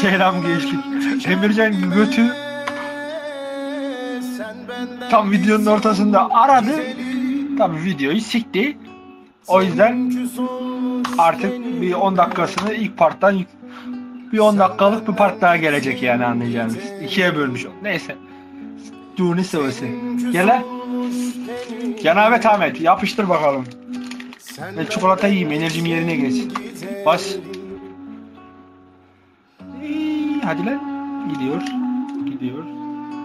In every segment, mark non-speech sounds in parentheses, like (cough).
Selam gençlik. Emircan götü tam videonun ortasında aradı. Tabi videoyu sikti. O yüzden artık bir 10 dakikasını ilk parttan bir 10 dakikalık bir part daha gelecek yani anlayacağınız. İkiye bölmüş. Neyse. Duni sıvısı. Gel lan. Cenabet Ahmet yapıştır bakalım. Ben çikolata yiyeyim enerjim yerine geçsin. Bas. İyi, Hadi lan. Gidiyor. Gidiyor.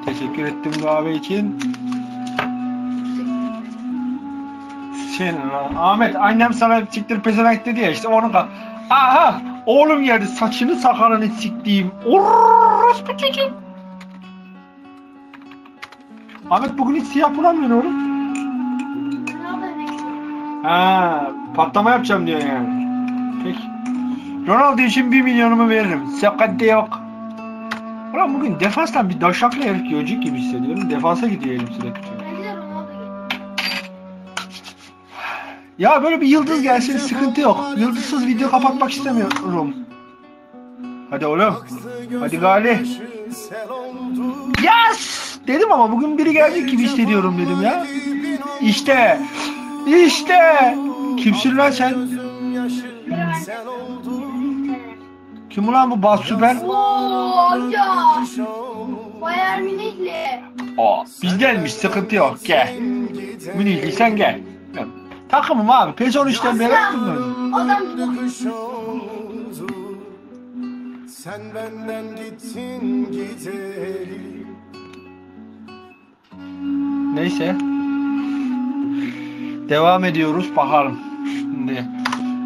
Teşekkür ettim kahve için. Şey, Ahmet annem sana siktir pezevenk dedi ya işte onu kal. Aha oğlum geldi saçını sakalını siktiğim. Orospu çocuğum. Ahmet bugün hiç siyah bulamıyorsun. Ha, patlama yapacağım diyor yani. Peki. Ronaldo için bir milyonumu veririm. Sıkıntı yok. Ulan bugün defanstan bir daşaklı herif görecek gibi hissediyorum. Defansa gidiyor elim sürekli. Ya böyle bir yıldız gelsin sıkıntı yok. Yıldızsız video kapatmak istemiyorum. Hadi oğlum. Hadi Gali. Yes! Dedim ama bugün biri gelecek gibi hissediyorum dedim ya. İşte. İşte. Kimsin lan sen? Kim ulan bu bas süper? Oo hocam. Bayern Münihli. Aa, bizdenmiş sıkıntı yok gel. Münihliysen gel. Ben- Takımım abi. PES 13'ten beri tutmuyorum. Adam Sen benden gittin gidelim Neyse. Devam ediyoruz bakalım. Şimdi.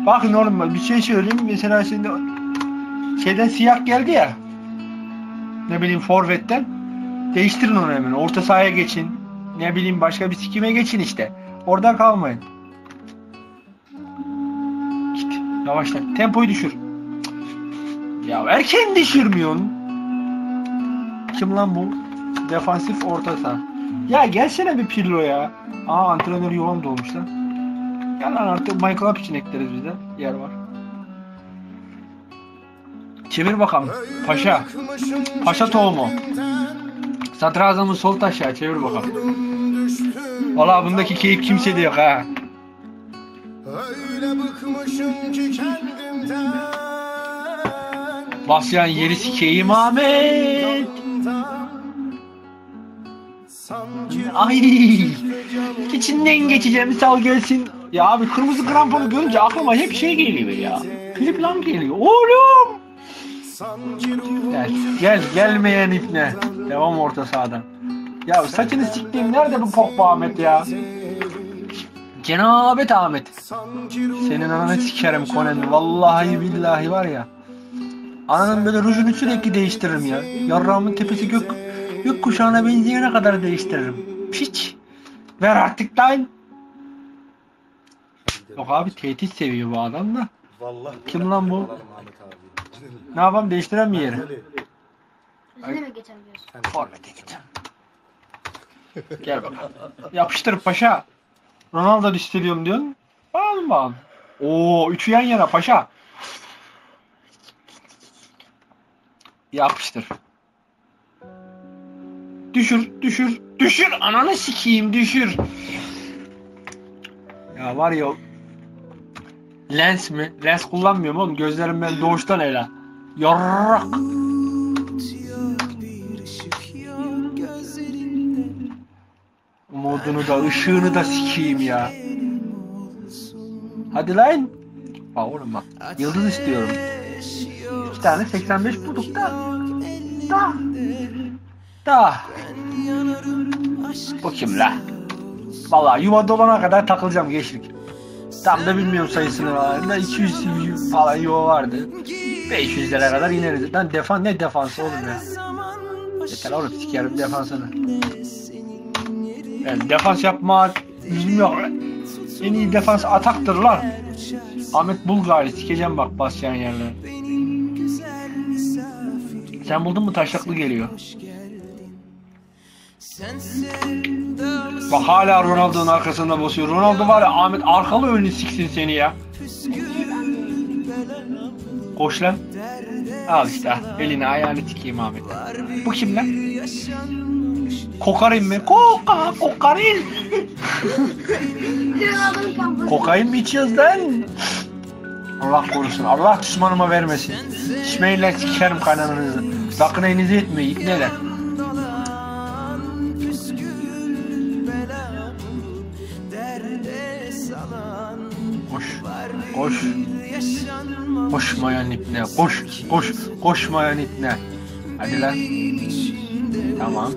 Bakın oğlum bir şey söyleyeyim. Mesela şimdi şeyden siyah geldi ya. Ne bileyim forvetten. Değiştirin onu hemen. Orta sahaya geçin. Ne bileyim başka bir sikime geçin işte. Oradan kalmayın. Git. Yavaşla. Tempoyu düşür. Ya erken düşürmüyorsun. Kim lan bu? Defansif orta saha. Ya gelsene bir Pirlo ya. Aa antrenör yoğun dolmuş lan. Gel artık Michael Up için ekleriz biz de. Yer var. Çevir bakalım. Paşa. Paşa tohumu. Sadrazamın sol taşı çevir bakalım. Valla bundaki keyif kimsede yok ha. Basyan yeri sikeyim Ahmet. Ay. (laughs) İçinden geçeceğim sal gelsin. Ya abi kırmızı kramponu görünce aklıma hep şey geliyor ya. Filip Lam geliyor. Oğlum. Gel, gel, gelmeyen ipne. Devam orta sahadan. Ya saçını siktiğim nerede bu Pogba Ahmet ya? Cenabet Ahmet. Senin ananı sikerim Konen. Vallahi billahi var ya. Ananın böyle rujunu sürekli değiştiririm ya. Yarrağımın tepesi gök, gök kuşağına benzeyene kadar değiştiririm. Piç. Ver artık lan. Yok abi tehdit seviyor bu adam da. Vallahi Kim lan bu? Abi. Ne yapalım değiştiren mi yeri? Yüzüne mi geçebiliyorsun? Forvet'e gideceğim. Gel bakalım. Yapıştır paşa. Ronaldo istediyorum diyorsun. Bağlı bağlı. Oo üçü yan yana paşa. Yapıştır. Düşür, düşür, düşür. Ananı sikeyim, düşür. Ya var ya Lens mi? Lens kullanmıyorum oğlum. Gözlerim ben doğuştan ele. Yarrak. Umudunu da ışığını da sikeyim ya. Hadi lan. Bak oğlum bak. Yıldız istiyorum. İki tane 85 bulduk da. Da. Da. Bu kim la? Vallahi yuva dolana kadar takılacağım gençlik. Tam da bilmiyorum sayısını. Da 200 falan yuva vardı. 500'lere kadar ineriz. Lan defan ne defansı oğlum ya. Yeter oğlum sikerim defansını. Yani defans yapma yüzüm yok. En iyi defans ataktır lan. Ahmet Bulgari sikeceğim bak basacağın yerlere. Sen buldun mu taşaklı geliyor. Bak hala Ronaldo'nun arkasında basıyor. Ronaldo var ya Ahmet arkalı önlü siksin seni ya. Koş lan. Al işte elini ayağını tikeyim Ahmet. Bu kim lan? Kokarin mi? Koka, kokarin. Kokain mi içiyoruz lan? Allah korusun. Allah düşmanıma vermesin. İçmeyle sikerim kanalınızı. Sakın elinizi etmeyin. Neler? Koşmayan ipne. Koş. Koş. Koşmayan ipne. Hadi lan. Tamam.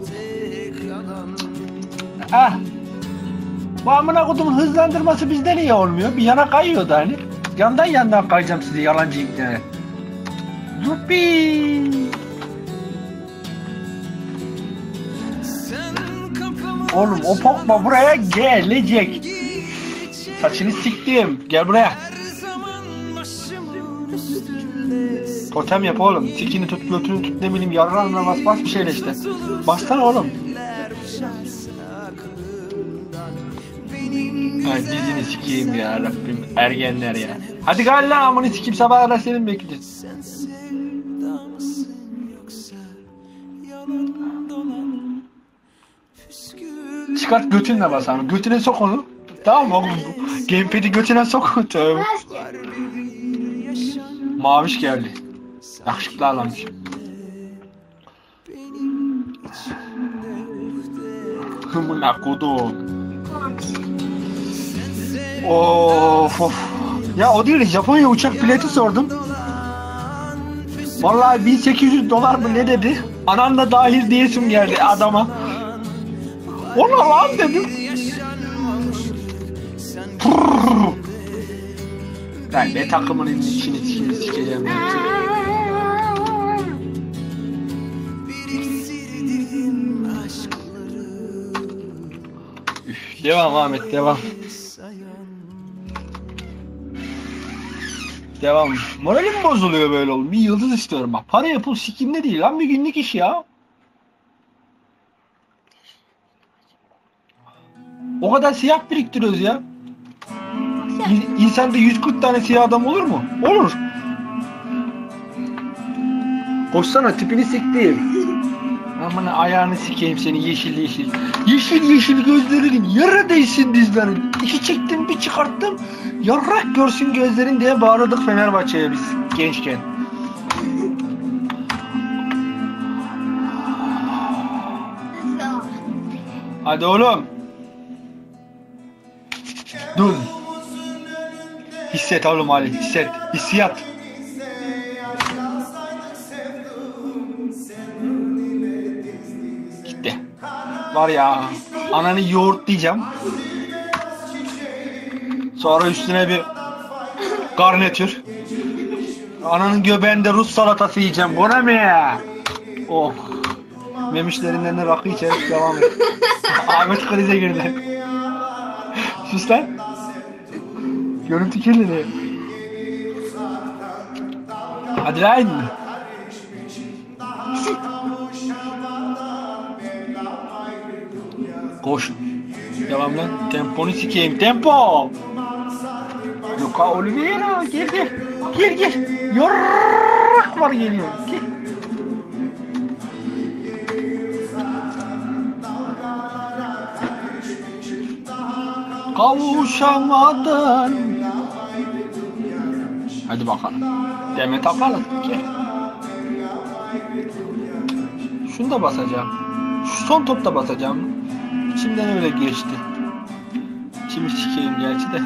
Ah. Bu amına kodumun hızlandırması bizde niye olmuyor? Bir yana kayıyordu hani. Yandan yandan kayacağım sizi yalancı ipne. Yuppi. Oğlum o Pogba buraya gelecek. Saçını siktim. Gel buraya. Totem yap oğlum. Sikini tut, götünü tut, ne bileyim yararına bas bas bir şeyle işte. Bassana oğlum. Ay dizini sikeyim ya Rabbim. Ergenler ya. Hadi gel lan amını sikeyim sabah kadar senin bekleyeceğiz. Çıkart götünle bas abi. Götüne sok onu. Tamam mı oğlum? Gamepad'i götüne sok. Tövbe. Maviş geldi. Yakışıklı adammış. Hımına kodum. Of of. Ya o değil Japonya uçak bileti sordum. Vallahi 1800 dolar mı ne dedi? Anan da dahil diyesim geldi adama. Ona lan dedim. Ben de takımının içini içini sikeceğim. Devam Ahmet devam. Devam. Moralim bozuluyor böyle oğlum. Bir yıldız istiyorum bak. Para yapıl sikimde değil lan bir günlük iş ya. O kadar siyah biriktiriyoruz ya. İn- İnsanda 140 tane siyah adam olur mu? Olur. Koşsana tipini siktir. Aman ayağını sikeyim seni yeşil yeşil. Yeşil yeşil gözlerin yara değsin dizlerin. İki çektim bir çıkarttım. Yarrak görsün gözlerin diye bağırdık Fenerbahçe'ye biz gençken. Hadi oğlum. Dur. Hisset oğlum Ali hisset. Hissiyat. Var ya ananı yoğurt diyeceğim. Sonra üstüne bir garnitür. Ananın göbeğinde Rus salatası yiyeceğim. Bu ne mi ya? Oh. Memişlerinden de rakı içerek devam et. (laughs) Ahmet krize girdi. Sus lan. Görüntü kirliliği. Hadi lan. Koş. Devam lan. Temponu sikeyim. Tempo. Luka Oliveira. Gel gel. Gel gel. Yorrak var geliyor. Gel. Kavuşamadın. Hadi bakalım. Demet Akalın. Gel. Şunu da basacağım. Şu son topta basacağım. İçimden öyle geçti. İçimi sikeyim gerçi de.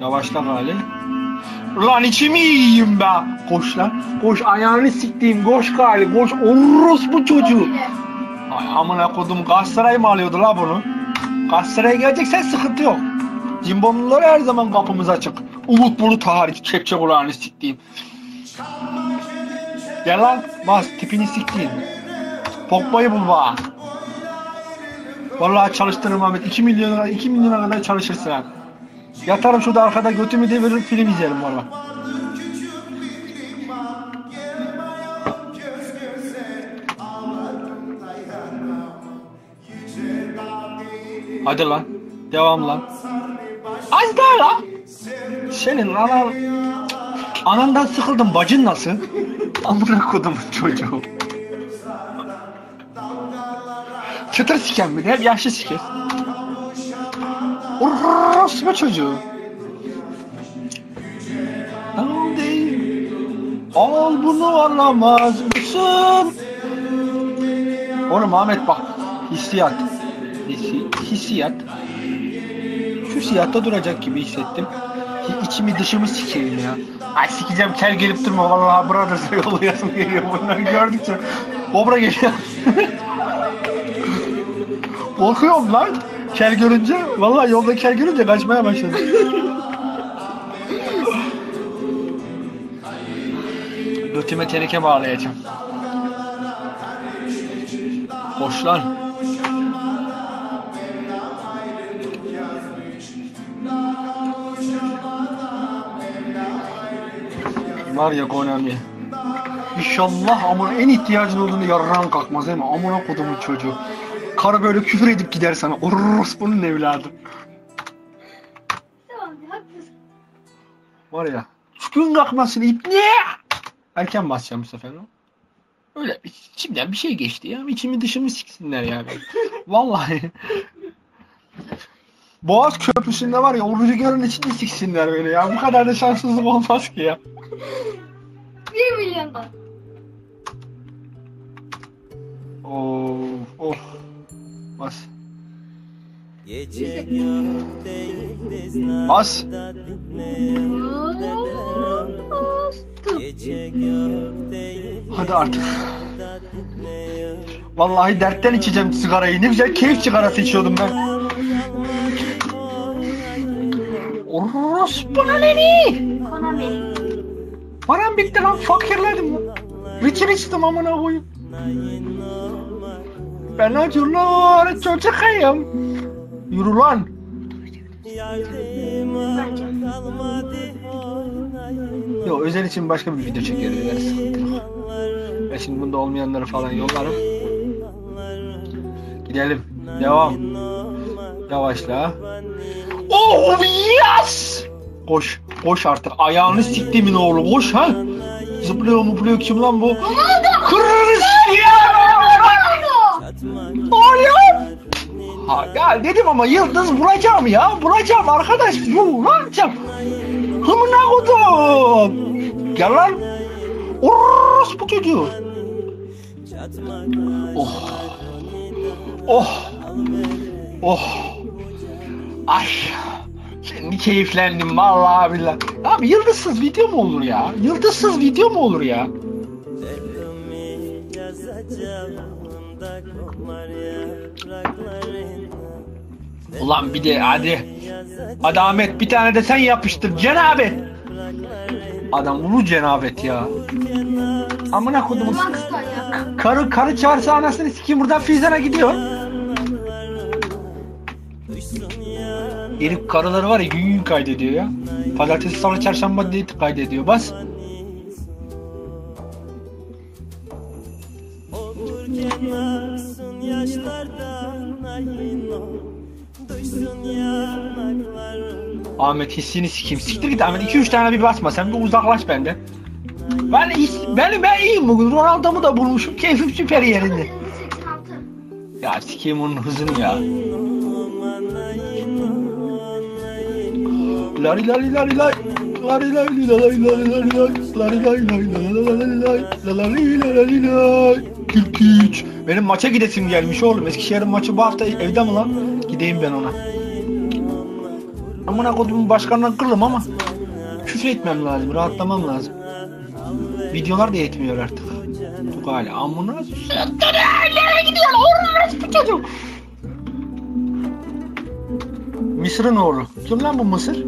Yavaşla gali. Ulan içimi yiyeyim be. Koş lan. Koş ayağını siktiğim. Koş gali. Koş. Orospu çocuğu. Ay amına kodum Galatasaray mı alıyordu la bunu? Galatasaray'a geleceksen sıkıntı yok. Cimbomlular her zaman kapımız açık. Umut Bulut hariç kepçe kulağını siktiğim. Gel lan bas tipini siktiğim. Pogba'yı bul bana. Vallahi çalıştırırım Ahmet. 2 milyona 2 milyona kadar çalışırsın ha. Yatarım şurada arkada götümü deviririm film izlerim valla. Hadi lan. Devam lan. Az daha lan. Senin anan... Anandan sıkıldım. Bacın nasıl? (laughs) Amına kodumun çocuğu. Çıtır siken bir de hep yaşlı siker. Orospu çocuğu. Al bunu alamaz mısın? Oğlum Ahmet bak. Hissiyat. Hissi, hissiyat. Şu siyatta duracak gibi hissettim. Hi- İçimi dışımı sikeyim ya. Ay sikeceğim kel gelip durma vallahi Brothers'a (laughs) yollayasım geliyor bunları gördükçe. Kobra geliyor. (laughs) Korkuyorum lan. Kel görünce, vallahi yolda kel görünce kaçmaya başladım. Götüme teneke bağlayacağım. Koş lan. Var ya Konami. İnşallah ama en ihtiyacın olduğunu yarran kalkmaz değil mi? Amına kodumun çocuğu. Karı böyle küfür edip gider sana. Orospu'nun evladı. Tamam haklısın. Var ya. Gün kalkmasın ip ne? Erken basacağım bu sefer. Öyle içimden bir şey geçti ya. İçimi dışımı siksinler ya. benim. (laughs) Vallahi. Boğaz Köprüsü'nde var ya o rüzgarın içinde siksinler beni ya. Bu kadar da şanssızlık olmaz ki ya. 1 milyon dolar. Of of. Bas. Bas. Hadi artık. Vallahi dertten içeceğim sigarayı. Ne güzel keyif sigarası içiyordum ben. Orospu neni. Konami. Param bitti lan fakirledim lan. Viçin içtim amına koyayım. Ben acılar çocuğuyum. Yürü lan. Yok özel için başka bir video çekeriz. Yani. Ben şimdi bunda olmayanları falan yollarım. Gidelim. Devam. Yavaşla. Oh yes! Koş. Koş artık. Ayağını siktimin oğlu. Koş ha. Zıplıyor mupluyor kim lan bu? Cristiano Oğlum. Ha, ya dedim ama yıldız bulacağım ya. Bulacağım arkadaş. Bulacağım. Hımına kodum. Gel lan. Orospu çocuğu. Oh. Oh. Oh. Ay. Şimdi keyiflendim vallahi billahi. Abi yıldızsız video mu olur ya? Yıldızsız video mu olur ya? Ulan bir de hadi. Hadi Ahmet bir tane de sen yapıştır cenabet. Adam ulu cenabet ya. Amına ya. karı karı çağırsa anasını sikeyim buradan Fizan'a gidiyor. Herif karıları var ya gün gün kaydediyor ya. Pazartesi, salı, çarşamba diye kaydediyor. Bas. Ahmet hissini sikeyim. Siktir git Ahmet. 2-3 tane bir basma. Sen bir uzaklaş benden. Ben, his- ben, ben iyiyim bugün. Ronaldo'mu da bulmuşum. Keyfim süper yerinde. 86. Ya sikeyim onun hızını ya. Lari lari lari lari lari lari. Lari lari lari lari lari lari. Lari üç. Benim maça gidesim gelmiş oğlum. Eskişehir'in maçı bu hafta evde mi lan? Gideyim ben ona. Amına kodumun başkanına kırılım ama küfür etmem lazım, rahatlamam lazım. Videolar da yetmiyor artık. Çok hali. Amına nereye gidiyor? Orası çocuk. Mısır'ın oğlu. Kim lan bu Mısır?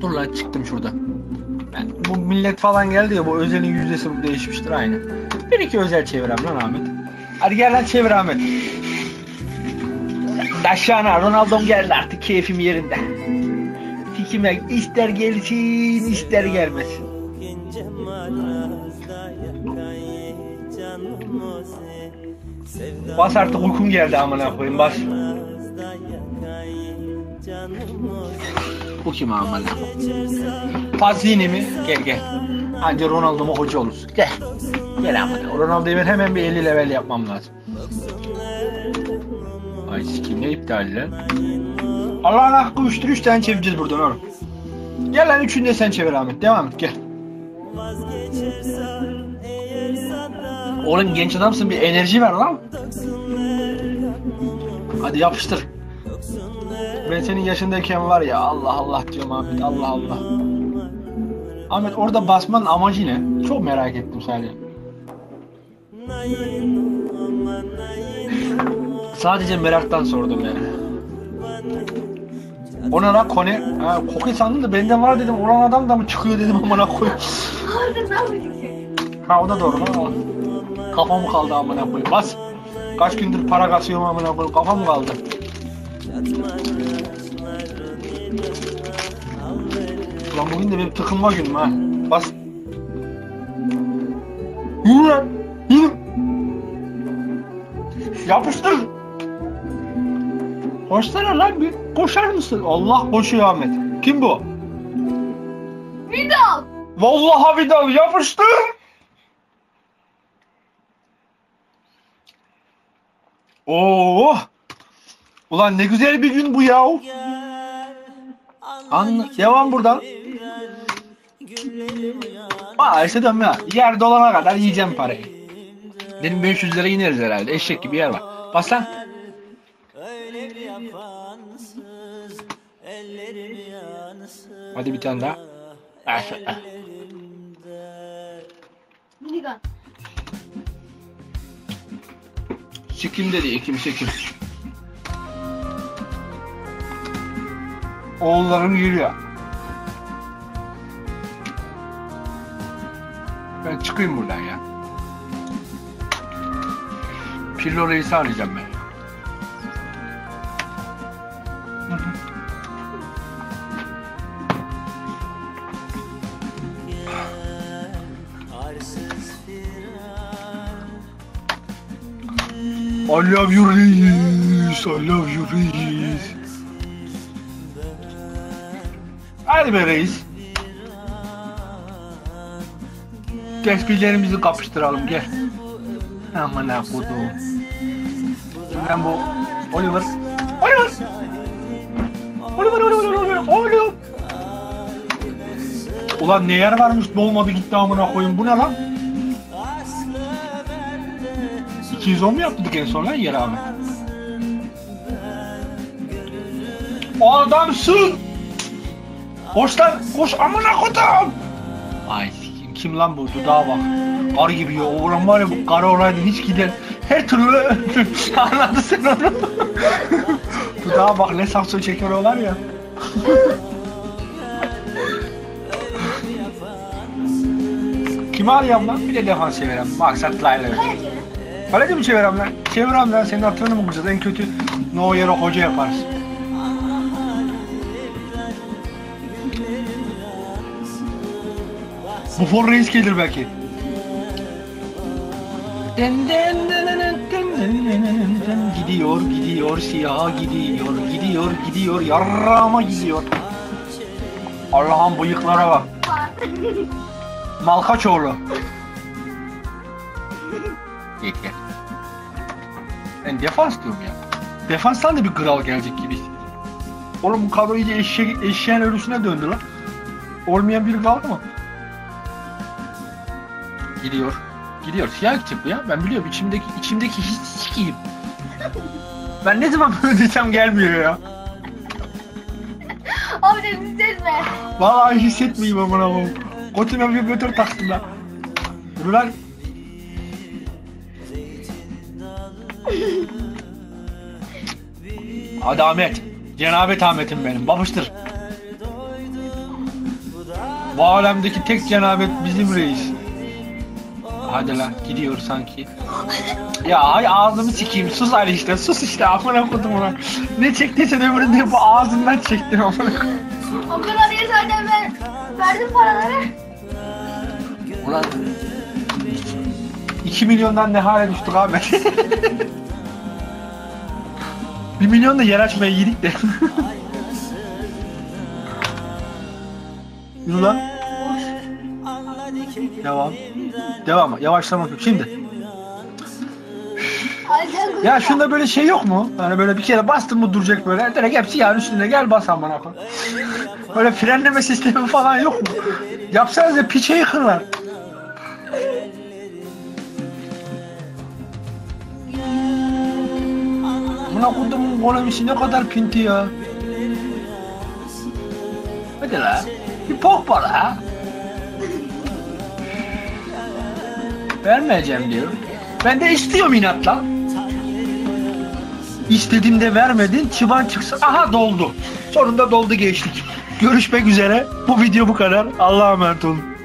Dur lan çıktım şurada. Bu millet falan geldi ya bu özelin yüzdesi değişmiştir aynı. Bir iki özel çevirem lan Ahmet. Hadi gel lan çevir Ahmet. Aşağına Ronaldo'm geldi artık keyfim yerinde. Tikime ister gelsin ister gelmesin. Bas artık uykum geldi amına koyayım bas. Bu kim aman Fazlini mi? Gel gel. Anca Ronaldo mu hoca olursun. Gel. Gel aman. Ronaldo'yu ben hemen bir 50 level yapmam lazım. Ay sikim ne iptal lan? Allah'ın hakkı üçtür üç tane çevireceğiz buradan oğlum. Gel lan üçünü de sen çevir Ahmet. Devam et gel. Oğlum genç adamsın bir enerji ver lan. Hadi yapıştır. Ben senin yaşındayken var ya Allah Allah diyorum Ahmet Allah Allah. Ahmet orada basmanın amacı ne? Çok merak ettim sadece. Sadece meraktan sordum yani. Ona lan kone, ha, koke sandım da bende var dedim. Olan adam da mı çıkıyor dedim amına yapacaksın? Ha o da doğru lan. Kafam kaldı amına koyayım. Bas. Kaç gündür para kasıyorum amına koyayım. Kafam kaldı. Ulan bugün de benim tıkınma günüm ha. Bas. Yürü lan. Yürü. Yapıştır. Koşsana lan bir. Koşar mısın? Allah koşuyor Ahmet. Kim bu? Vidal. Vallahi Vidal yapıştır. Oo! Ulan ne güzel bir gün bu ya. Anla, devam buradan. Maalesef dönme. Yer dolana kadar yiyeceğim parayı. Benim 500 lira ineriz herhalde. Eşek gibi yer var. Bas lan. Hadi bir tane daha. Ah, ah. Sikim dedi kimse kim. Oğullarım yürüyor. Ben çıkayım buradan ya. Pirlo Reis'i arayacağım ben. I love you Reis. I love you Reis. Hadi be Reis. Tespihlerimizi kapıştıralım gel. Aman ha kodum. Ben bu Oliver. Oliver. Oliver Oliver Oliver Oliver. Ulan ne yer varmış dolmadı gitti amına koyun bu ne lan? 210 mu yaptık en son lan yere abi? Adamsın! Koş lan koş amına kodum! Ay sikim kim lan bu dudağa bak. Kar gibi ya oğlan var ya bu kara olaydı hiç gider. Her türlü (laughs) anladın sen onu. dudağa bak ne sakso çekiyorlar ya. Kimi arayayım lan? Bir de defans çevirem. Maksat Layla. Kaleci. Kaleci mi çevirem lan? Çevirem lan senin hatırını mı kıracağız? En kötü no yere hoca yaparız. Buffon reis gelir belki. Gidiyor, gidiyor, siyah gidiyor, gidiyor, gidiyor, yarrağıma gidiyor. Allah'ın bıyıklara bak. Malkaçoğlu. Gel. Ben defans diyorum ya. Defanstan da bir kral gelecek gibi. Oğlum bu kadro iyice eşek, eşeğin ölüsüne döndü lan. Olmayan biri kaldı mı? Gidiyor. Gidiyor. Siyah bu ya. Ben biliyorum içimdeki içimdeki his sikiyim. Ben ne zaman böyle desem gelmiyor ya. Abi de ver. Vallahi hissetmeyeyim amına koyayım. Kotuma bir götür taktım. Dur lan. Hadi Ahmet. Cenabet Ahmet'im benim. Babıştır. Bu alemdeki tek cenabet bizim reis. Hadi lan gidiyor sanki. Ya ay ağzımı sikeyim sus Ali işte sus işte amına kodum ona. Ne çektiysen öbüründe bu ağzından çektim amına O kadar iyi zaten verdim paraları. Ulan 2 milyondan ne hale düştük abi. (laughs) 1 milyon da yer açmaya yedik de. (laughs) Yürü lan. Devam. Devam. Yavaşlamak yok. Şimdi. Ya şunda böyle şey yok mu? Hani böyle bir kere bastın mı duracak böyle. Direkt hepsi yağın üstünde gel bas amına koy. Böyle frenleme sistemi falan yok mu? Yapsanız ya piçe yıkırlar. Buna kodumun ekonomisi ne kadar pinti ya. Hadi la. Bir pok la. Vermeyeceğim diyor. Ben de istiyorum inatla. İstediğimde vermedin. Çıban çıksın. Aha doldu. Sonunda doldu geçtik. Görüşmek üzere. Bu video bu kadar. Allah'a emanet olun.